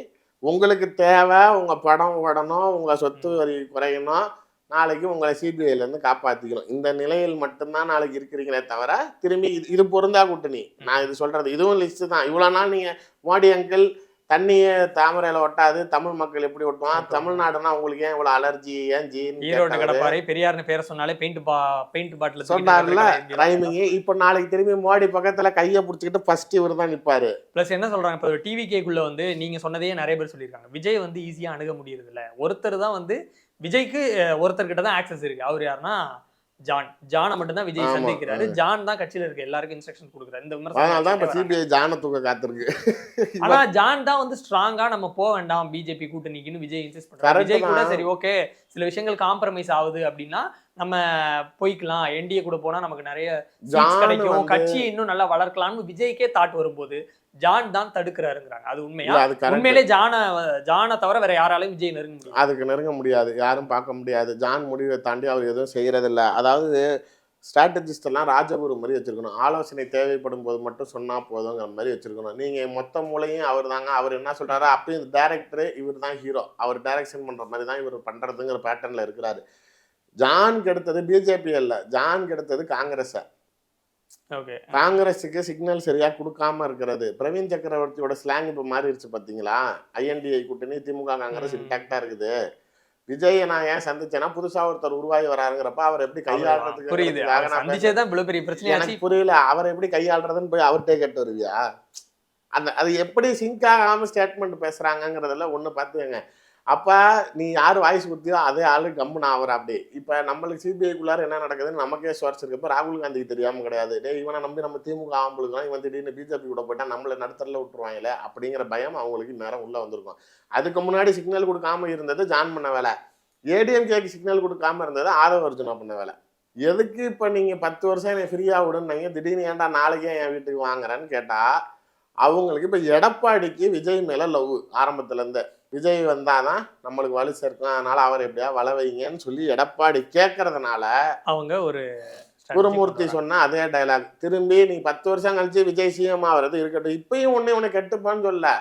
உங்களுக்கு தேவை உங்க படம் ஓடணும் உங்க சொத்து வரி குறையணும் நாளைக்கு உங்களை சிபிஐல இருந்து காப்பாத்திக்கணும் இந்த நிலையில் மட்டும்தான் நாளைக்கு இருக்கிறீங்களே தவிர திரும்பி இது இது பொருந்தா கூட்டணி. நான் இது சொல்றது இதுவும் லிஸ்ட் தான். இவ்வளவு நாள் நீங்க மோடி அங்கிள் தண்ணியே தாமரையில ஒட்டாது தமிழ் மக்கள் எப்படி ஒட்டுவான் தமிழ்நாடுனா உங்களுக்கு ஏன் இவ்வளவு அலர்ஜி ஏன் ஜீன் ஈரோடு கடப்பாறை பெரியார்னு பேரை சொன்னாலே பெயிண்ட் பா பெயிண்ட் பாட்டில் சொன்னார்ல ரைமிங் இப்ப நாளைக்கு திரும்பி மோடி பக்கத்துல கைய புடிச்சுக்கிட்டு ஃபர்ஸ்ட் இவர் தான் நிப்பாரு. ப்ளஸ் என்ன சொல்றாங்க? இப்போ டிவி கேக்குள்ள வந்து நீங்க சொன்னதையே நிறைய பேர் சொல்லியிருக்காங்க. விஜய் வந்து ஈஸியா அணுக முடியறது இல்ல ஒருத்தர் தான் வந்து விஜய்க்கு ஒருத்தர்கிட்ட தான் ஆக்சஸ் இருக்கு. அவர் யாருன்னா ஜான். ஜானை மட்டும் தான் விஜய் சந்திக்கிறாரு. ஜான் தான் கட்சியில இருக்க. எல்லாருக்கும் இன்ஸ்ட்ரக்ஷன் கொடுக்குறாரு. இந்த அதனால தான் விமர்சனம் சிபிஐ ஜான தூக்க காத்திருக்கு. ஆனா ஜான் தான் வந்து ஸ்ட்ராங்கா நம்ம போக வேண்டாம். பிஜேபி கூட்டணிக்குன்னு விஜய் இன்சிஸ்ட் பண்றாரு. விஜய் கூட. சரி ஓகே சில விஷயங்கள் காம்ப்ரமைஸ் ஆகுது அப்படின்னா நம்ம போய்க்கலாம். என்டிஏ கூட போனா நமக்கு நிறைய கிடைக்கும். கட்சியை இன்னும் நல்லா வளர்க்கலாம்னு விஜய்க்கே தாட் வரும்போது ஜான் தான் தடுக்கிறாருங்கிறாங்க. அது உண்மையா? இல்ல. உண்மையிலே ஜான ஜானை தவிர வேற யாராலையும் விஜய் நெருங்க முடியும் அதுக்கு நெருங்க முடியாது யாரும் பார்க்க முடியாது. ஜான் முடிவை தாண்டி அவர் எதுவும் செய்யறதில்ல. அதாவது ஸ்ட்ராட்டஜிஸ்ட் எல்லாம் ராஜகுரு மாதிரி வச்சிருக்கணும். ஆலோசனை தேவைப்படும் போது மட்டும் சொன்னா போதுங்கிற மாதிரி வச்சிருக்கணும். நீங்க மொத்த மூளையும் அவர் தாங்க. அவர் என்ன சொல்றாரு அப்பயும் டேரக்டர் இவர் தான் ஹீரோ அவர் டைரக்ஷன் பண்ற மாதிரி தான் இவர் பண்றதுங்கிற பேட்டர்ன்ல இருக்கிறாரு. ஜான் கெடுத்தது பிஜேபி அல்ல ஜான் கெடுத்தது காங்கிரஸ் காங்கிரஸுக்கு சிக்னல் சரியா கொடுக்காம இருக்கிறது. பிரவீன் சக்கரவர்த்தியோட ஸ்லாங் இப்ப மாறிடுச்சு பாத்தீங்களா? ஐஎன்டிஐ கூட்டணி திமுக காங்கிரஸ். இன்டாக்டா இருக்குது. விஜயை நான் ஏன் சந்திச்சேன்னா புதுசா ஒருத்தர் உருவாகி வராருங்கிறப்ப அவர் எப்படி கையாளுறதுக்கு எனக்கு புரியல. அவரை எப்படி கையாளுறதுன்னு போய் அவர்கிட்டே கேட்டு வருவியா? அந்த அது எப்படி சிங்க் ஆகாம ஸ்டேட்மெண்ட் பேசுறாங்கங்கிறதுல ஒண்ணு பார்த்துக்கங்க. அப்போ நீ யார் வாய்ஸ் குத்தியோ அதே ஆள் கம்முன்னு ஆகிற அப்படி. இப்போ நம்மளுக்கு சிபிஐக்குள்ளார என்ன நடக்குதுன்னு நமக்கே சோர்ஸ் இருக்கப்ப ராகுல் காந்திக்கு தெரியாமல் கிடையாது. டேய் இவனை நம்பி நம்ம திமுக ஆம்பளுக்குலாம் இவன் திடீர்னு பிஜேபி கூட போயிட்டா நம்மளை நடுத்தரில் விட்டுருவாங்களே அப்படிங்கிற பயம் அவங்களுக்கு நேரம் உள்ளே வந்திருக்கும். அதுக்கு முன்னாடி சிக்னல் கொடுக்காம இருந்தது ஜான் பண்ண வேலை. ஏடிஎம்கேக்கு சிக்னல் கொடுக்காம இருந்தது ஆதவ அர்ஜுனா பண்ண வேலை. எதுக்கு இப்போ நீங்கள் பத்து வருஷம் என்னை ஃப்ரீயாக விடுன்னீங்க திடீர்னு ஏன்டா நாளைக்கே என் வீட்டுக்கு வாங்குறேன்னு கேட்டால் அவங்களுக்கு இப்போ எடப்பாடிக்கு விஜய் மேலே லவ் ஆரம்பத்துலேருந்து விஜய் வந்தாதான் நம்மளுக்கு வலு சேர்க்கும். அதனால அவர் எப்படியா வள வைங்கன்னு சொல்லி எடப்பாடி கேட்கறதுனால அவங்க ஒரு குருமூர்த்தி. சொன்ன அதே டைலாக் திரும்பி நீ பத்து வருஷம் கழிச்சு விஜய் சிஎம் ஆகிறது இருக்கட்டும். இப்பயும் உன்னை உன்னை கெட்டுப்பான்னு சொல்ல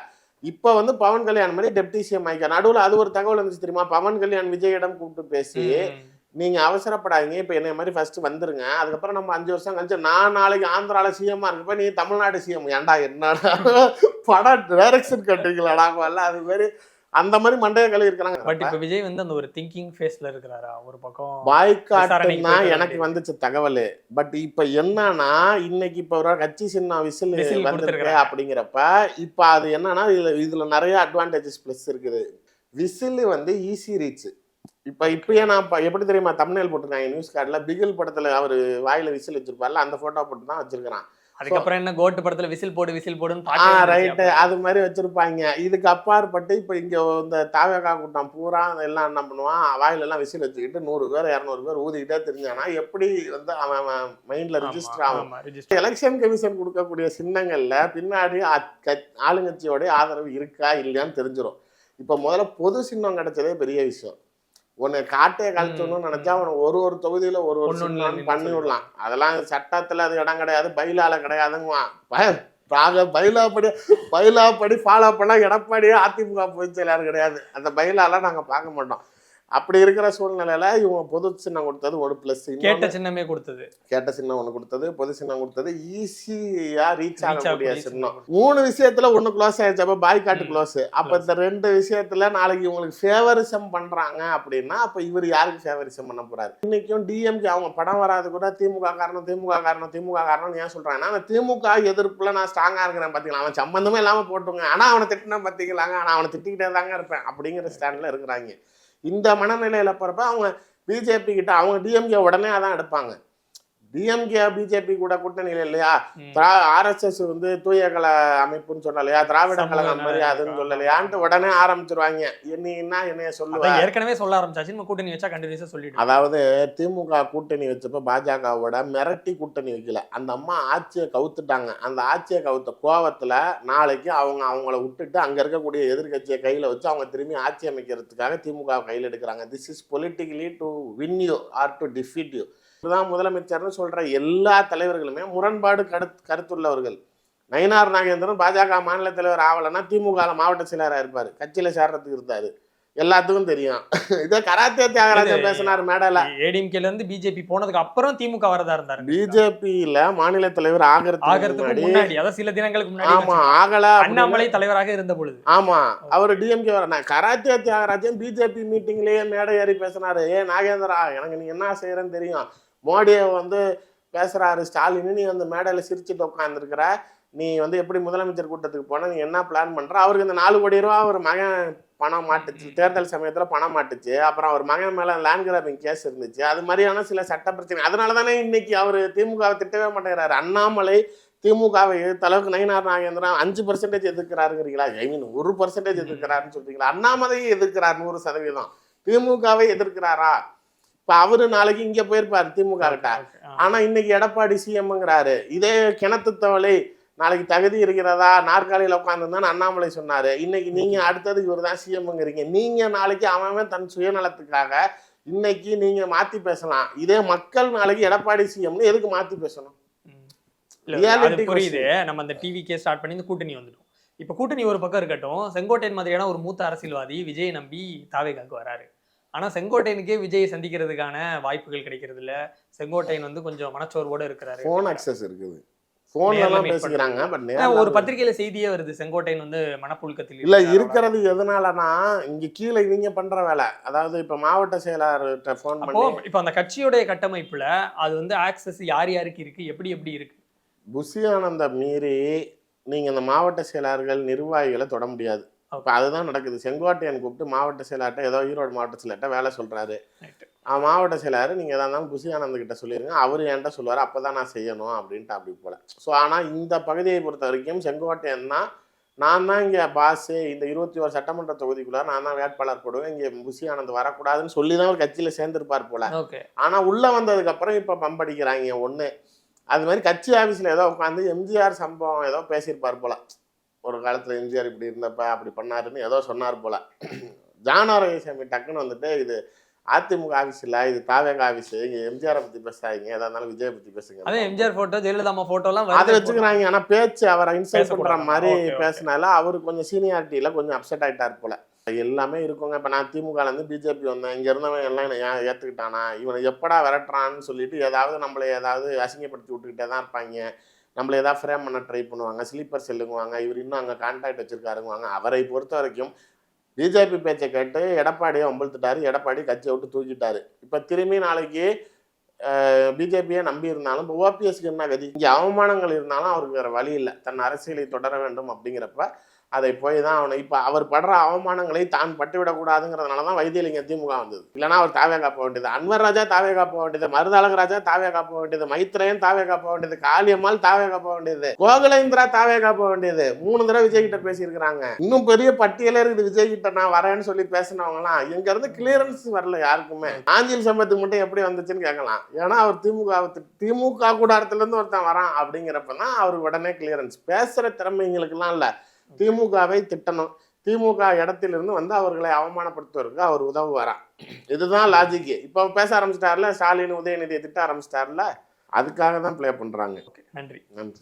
இப்போ வந்து பவன் கல்யாண் மாதிரி டெப்டி சிஎம் ஆயிக்க. நடுவில் அது ஒரு தகவல் இருந்துச்சு தெரியுமா? பவன் கல்யாண் விஜயிடம் கூப்பிட்டு பேசி. நீங்க அவசரப்படாதீங்க. இப்போ என்னை மாதிரி ஃபர்ஸ்ட் வந்துருங்க. அதுக்கப்புறம் நம்ம அஞ்சு வருஷம் கழிச்சு நான் நாளைக்கு ஆந்திரால சிஎம்மா இருக்கப்ப நீ தமிழ்நாடு சிஎம் ஏன்டா என்னடா? படம் டைரக்ஷன் கட்டுறீங்களாடா அது மாதிரி அந்த மாதிரி மண்டைய கழுவி பட் இருக்கிறாங்க இப்ப விஜய் வந்து அந்த ஒரு திங்கிங் ஃபேஸ்ல இருக்கிறாரா? ஒரு பக்கம் போயிட்டு எனக்கு வந்து. வந்துச்சு தகவல். பட் இப்ப என்னன்னா இன்னைக்கு இப்ப ஒரு கட்சி சின்ன விசில் வந்திருக்கு. அப்படிங்கிறப்ப இப்ப அது என்னன்னா இதுல இதுல நிறைய அட்வான்டேஜஸ் பிளஸ் இருக்குது. விசில் வந்து ஈஸி ரீச் இப்ப இப்பயே நான் எப்படி தெரியுமா? தமிழ்நெல் போட்டிருக்காங்க நியூஸ் கார்டுல பிகில் படத்துல அவர் வாயில விசில் வச்சிருப்பார்ல அந்த போட்டோ போட்டு தான் வச்சிருக்கிறான். அதுக்கப்புறம் என்ன கோட்டு படத்துல விசில் போடு விசில் போடுன்னு ஆ பாட்டு ரைட்டு. அது மாதிரி வச்சிருப்பாங்க. இதுக்கு அப்பாற்பட்டு இப்போ இங்க இந்த தாவேகா கூட்டம் பூரா எல்லாம் என்ன பண்ணுவான்? வாயில எல்லாம் விசில் வச்சுக்கிட்டு நூறு பேர் இரநூறு பேர் ஊதிக்கிட்டே தெரிஞ்சானா எப்படி வந்து அவன் மைண்ட்ல ரிஜிஸ்டர் ஆகும். எலெக்ஷன் கமிஷன் கொடுக்கக்கூடிய சின்னங்கள்ல பின்னாடி அ- க- ஆளுங்கட்சியோட ஆதரவு இருக்கா இல்லையான்னு தெரிஞ்சிடும் இப்போ முதல்ல பொது சின்னம் கிடைச்சதே பெரிய விஷயம். உன்னை காட்டே கழிச்சணும்னு ம், நினைச்சா அவனை ஒரு ஒரு தொகுதியில ஒரு ஒரு பண்ணி. விடலாம் அதெல்லாம் சட்டத்துல அது இடம் கிடையாது பைலால கிடையாதுங்குவான். நாங்க பைலாப்படி பைலாப்படி ஃபாலோ பண்ணா எடப்பாடியே அதிமுக பொதுச் செயலாளர் கிடையாது. அந்த பைலாலாம் நாங்க பார்க்க மாட்டோம். அப்படி இருக்கிற சூழ்நிலையில இவங்க பொது சின்னம் கொடுத்தது ஒரு பிளஸ் கேட்ட சின்னமே கொடுத்தது. கேட்ட சின்னம் ஒண்ணு கொடுத்தது பொது சின்னம் கொடுத்தது. ஈஸியா ரீச் ஆகக்கூடிய சின்னம். மூணு விஷயத்துல ஒண்ணு க்ளோஸ் ஆயிடுச்சு. அப்ப பாய்காட்டு ம். க்ளோஸ் அப்ப. இந்த ரெண்டு விஷயத்துல நாளைக்கு இவங்களுக்கு ஃபேவரிசம் பண்றாங்க அப்படின்னா அப்ப இவர் யாருக்கு ஃபேவரிசம் பண்ண போறாரு? இன்னைக்கும் டிஎம்கே அவங்க படம் வராது கூட திமுக காரணம் திமுக காரணம் திமுக காரணம் ஏன் சொல்றாங்கன்னா அந்த திமுக எதிர்ப்புல நான் ஸ்ட்ராங்கா இருக்கிறேன் பாத்தீங்களா? அவன் சம்பந்தமே இல்லாம போட்டுங்க ஆனா அவனை திட்டினா பாத்தீங்களாங்க? ஆனா அவனை திட்டிக்கிட்டே தாங்க இருப்பேன். அப்படிங்கிற ஸ்டாண்ட்ல இருக்கிறாங்க. இந்த மனநிலையில் போகிறப்ப அவங்க பிஜேபி கிட்ட அவங்க டிஎம்கே உடனே அதான் எடுப்பாங்க. டிஎம்கே பிஜேபி கூட கூட்டணியில் இல்லையா? ம். ஆர்எஸ்எஸ் வந்து தூய கல அமைப்புன்னு சொல்லலையா? திராவிட சமூக கழகம் மாதிரி அதுன்னு சொல்லலையான்ட்டு உடனே ஆரம்பிச்சிருவாங்க. என்னன்னா என்னைய சொல்லுவ. அதான் ஏற்கனவே சொல்ல ஆரம்பிச்சாச்சு. நம்ம கூட்டணி வச்சா கண்டினியூஸா சொல்லிடுவோம் அதாவது திமுக கூட்டணி வச்சப்ப பாஜகவோட மிரட்டி கூட்டணி வைக்கல. அந்த அம்மா ஆட்சியை கவுத்துட்டாங்க. அந்த ஆட்சியை கவுத்த கோவத்துல நாளைக்கு அவங்க அவங்கள விட்டுட்டு அங்க இருக்கக்கூடிய எதிர்க்கட்சியை கையில வச்சு அவங்க திரும்பி ஆட்சி அமைக்கிறதுக்காக திமுக கையில் எடுக்கிறாங்க. This is politically to win you are to defeat you இதுதான் முதலமைச்சர்னு சொல்ற எல்லா தலைவர்களுமே முரண்பாடு கருத்து கருத்துள்ளவர்கள். நயினார் நாகேந்திரன் பாஜக மாநில தலைவர் ஆகலைன்னா திமுக மாவட்ட செயலராக இருப்பார். கட்சியில சேர்றதுக்கு இருந்தாரு எல்லாத்துக்கும் தெரியும். *laughs* இதே கராத்தே தியாகராஜன் பேசினார் மேடையில. ஏடிஎம்கேல இருந்து பிஜேபி போனதுக்கு அப்புறம் திமுக வரதா இருந்தாரு. பிஜேபியில மாநில தலைவர் ஆகிறதுக்கு ஆகிறதுக்கு முன்னாடி அதாவது சில தினங்களுக்கு முன்னாடி ஆமா. ஆகல அண்ணாமலை தலைவராக இருந்த பொழுது. ஆமா அவர் டிஎம்கே வர கராத்தே தியாகராஜன் பிஜேபி மீட்டிங்லயே மேடை ஏறி பேசினாரு. ஏ நாகேந்திரா எனக்கு நீ என்ன செய்யறேன்னு தெரியும். மோடியை வந்து பேசுகிறாரு ஸ்டாலின் நீ அந்த மேடையில் சிரிச்சுட்டு உட்காந்துருக்கிற நீ வந்து எப்படி முதலமைச்சர் கூட்டத்துக்கு போன நீ என்ன பிளான் பண்ணுற அவருக்கு இந்த நாலு கோடி ரூபா அவர் மகன் பணம் மாட்டுச்சு. தேர்தல் சமயத்தில் பணம் மாட்டுச்சு. அப்புறம் அவர் மகன் மேலே லேண்ட் கிராபிங் கேஸ் இருந்துச்சு. அது மாதிரியான சில சட்ட பிரச்சனை. அதனால தானே இன்னைக்கு அவர் திமுகவை திட்டவே மாட்டேங்கிறாரு. அண்ணாமலை திமுகவை எதிர்த்த அளவுக்கு நயினார் நாகேந்திரன் அஞ்சு பர்சன்டேஜ் எதிர்க்கிறாருங்கிறீங்களா? ஐ மீன் ஒரு பர்சன்டேஜ் எதிர்க்கிறாருன்னு சொல்கிறீங்களா அண்ணாமலையை எதிர்க்கிறார் நூறு சதவீதம். திமுகவை எதிர்க்கிறாரா? இப்ப அவரு நாளைக்கு இங்க போயிருப்பாரு திமுக கிட்ட Okay, ஆ. ஆனா இன்னைக்கு எடப்பாடி சிஎம்ங்கிறாரு. இதே கிணத்து தவளை நாளைக்கு தகுதி இருக்கிறதா? நாற்காலியில உட்காந்துருந்தான்னு அண்ணாமலை சொன்னாரு. இன்னைக்கு நீங்க அடுத்தது இவர் தான் சிஎம்ங்கிறீங்க. நீங்க நாளைக்கு அவன் தன் சுயநலத்துக்காக இன்னைக்கு நீங்க மாத்தி பேசலாம். இதே மக்கள் நாளைக்கு எடப்பாடி சிஎம்னு எதுக்கு மாத்தி பேசணும்? புரியுது. நம்ம அந்த டிவிக்கே ஸ்டார்ட் பண்ணி இந்த கூட்டணி வந்துட்டோம் இப்ப கூட்டணி ஒரு பக்கம் இருக்கட்டும் செங்கோட்டையன் மாதிரியான ஒரு மூத்த அரசியல்வாதி விஜய் நம்பி தாவேகாக்கு வராரு. ஆனா செங்கோட்டையனுக்கே விஜயை சந்திக்கிறதுக்கான வாய்ப்புகள் கிடைக்கிறது இல்ல செங்கோட்டையன் வந்து கொஞ்சம் மனச்சோர்வோட இருக்கிறாரு. போன் அக்சஸ் இருக்குது. Meet பேசிக்கிறாங்க பட் ஒரு பத்திரிகையில செய்தியே வருது. செங்கோட்டையன் வந்து மனப்புழுக்கத்தில் இல்ல. இருக்கிறது எதனாலனா இங்க கீழே இவங்க பண்ற வேலை. அதாவது இப்ப மாவட்ட செயலாளர்கிட்ட போன் அப்போ பண்ணி இப்ப அந்த கட்சியோடைய கட்டமைப்புல அது வந்து ஆக்சஸ் யார் யாருக்கு இருக்கு? எப்படி எப்படி இருக்கு? புஷி ஆனந்த மீறி நீங்க இந்த மாவட்ட செயலாளர்கள் நிர்வாகிகளை தொட முடியாது. இப்ப அதுதான் நடக்குது. செங்கோட்டையன் கூப்பிட்டு மாவட்ட செயலாளர்கிட்ட ஏதோ ஈரோடு மாவட்ட செயலாளர்கிட்ட வேலை. ஆ, மாவட்ட செயலாளர் நீங்க எதா இருந்தாலும் புஷி ஆனந்த் கிட்ட சொல்லிருங்க. அவர் என்கிட்ட சொல்லுவாரு அப்பதான் நான் செய்யணும் அப்படின்ட்டு அப்படி போல. ஸோ ஆனா இந்த பகுதியை பொறுத்த வரைக்கும் செங்கோட்டையன் தான் நான் தான் இங்க பாஸு இந்த இருபத்தி ஒரு சட்டமன்ற தொகுதிக்குள்ள நான் தான் வேட்பாளர் போடுவேன். இங்க ஆனந்த் வரக்கூடாதுன்னு சொல்லி தான் ஒரு கட்சியில சேர்ந்திருப்பார் போல. ஓகே ஆனா உள்ள வந்ததுக்கு அப்புறம் இப்ப பம்படிக்கிறாங்க ஒண்ணு. அது மாதிரி கட்சி ஆபீஸ்ல ஏதோ உட்காந்து எம்ஜிஆர் சம்பவம் ஏதோ பேசியிருப்பார் போல. ஒரு காலத்துல எம்ஜிஆர் இப்படி இருந்தப்ப அப்படி பண்ணாருன்னு ஏதோ சொன்னார் போல. ஜானாரகசாமி டக்குன்னு வந்துட்டு இது அதிமுக ஆபீஸ் இல்ல இது தாவேக ஆபீஸ் இங்க எம்ஜிஆரை பத்தி பேசாதீங்க எதா இருந்தாலும் விஜய் பத்தி பேசுங்க. அதே எம்ஜிஆர் போட்டோ ஜெயலலிதா அம்மா போட்டோ எல்லாம் அதை. வச்சுக்கிறாங்க ஆனா பேச்சு அவரை இன்சல்ட் பேசக்கூடாது. மாதிரி. பேசினால அவரு கொஞ்சம் சீனியாரிட்டியில கொஞ்சம் அப்செட் ஆயிட்டார் போல. எல்லாமே இருக்குங்க. இப்ப நான் திமுகல இருந்து பிஜேபி வந்தேன். இங்க இருந்தவன் எல்லாம் என்னை ஏன் ஏத்துக்கிட்டானா? இவனை எப்படா விரட்டுறான்னு சொல்லிட்டு ஏதாவது நம்மளை ஏதாவது அசிங்கப்படுத்தி விட்டுக்கிட்டே தான் இருப்பாங்க. நம்மளை ஏதாவது ஃப்ரேம் பண்ண ட்ரை பண்ணுவாங்க ஸ்லீப்பர் செல்லுங்குவாங்க இவர் இன்னும் அங்கே கான்டாக்ட் வச்சுருக்காருங்குவாங்க அவரை பொறுத்த வரைக்கும் பிஜேபி பேச்சை கேட்டு எடப்பாடியை ஒம்பழுத்துட்டாரு எடப்பாடி கட்சியை விட்டு தூக்கிட்டாரு. இப்போ திரும்பி நாளைக்கு பிஜேபியை நம்பி இருந்தாலும் இப்போ ஓபிஎஸ்க்கு என்ன கதி? இங்கே அவமானங்கள் இருந்தாலும் அவருக்கு வேறு வழி இல்லை. தன் அரசியலை தொடர வேண்டும் அப்படிங்கிறப்ப அதை போய் தான் அவனை இப்போ அவர் படுற அவமானங்களை தான் பட்டுவிடக்கூடாதுங்கிறதுனால தான் வைத்தியலிங்க திமுக வந்தது. இல்லைன்னா அவர் தாவே காப்ப வேண்டியது. அன்வர் ராஜா தாவே காப்ப வேண்டியது. மருதாளக ராஜா தாவே காப்ப வேண்டியது. மைத்ரேயன் தாவே காப்ப வேண்டியது. காளியம்மாள் தாவே காப்ப வேண்டியது. கோகுலேந்திரா தாவே காப்ப வேண்டியது. மூணு தடவை விஜய் கிட்ட பேசியிருக்கிறாங்க. இன்னும் பெரிய பட்டியலே இருக்குது. விஜய் கிட்ட நான் வரேன்னு சொல்லி பேசினவங்களாம் இங்க இருந்து கிளியரன்ஸ் வரல யாருக்குமே. ஆஞ்சில் சம்பத்துக்கு மட்டும் எப்படி வந்துச்சுன்னு கேட்கலாம். ஏன்னா அவர் திமுக திமுக கூடாரத்துல இருந்து ஒருத்தன் வரான் அப்படிங்கிறப்ப தான் அவர் உடனே கிளியரன்ஸ் பேசுற திறமைங்களுக்கெல்லாம் இல்லை. திமுகவை திட்டணும். திமுக இடத்திலிருந்து வந்து அவர்களை அவமானப்படுத்துவதற்கு அவர் உதவுவாராம் இதுதான் லாஜிக் இப்போ பேச ஆரம்பிச்சிட்டார்ல ஸ்டாலின் உதயநிதியை திட்ட ஆரம்பிச்சிட்டார்ல அதுக்காக தான் ப்ளே பண்றாங்க நன்றி. நன்றி.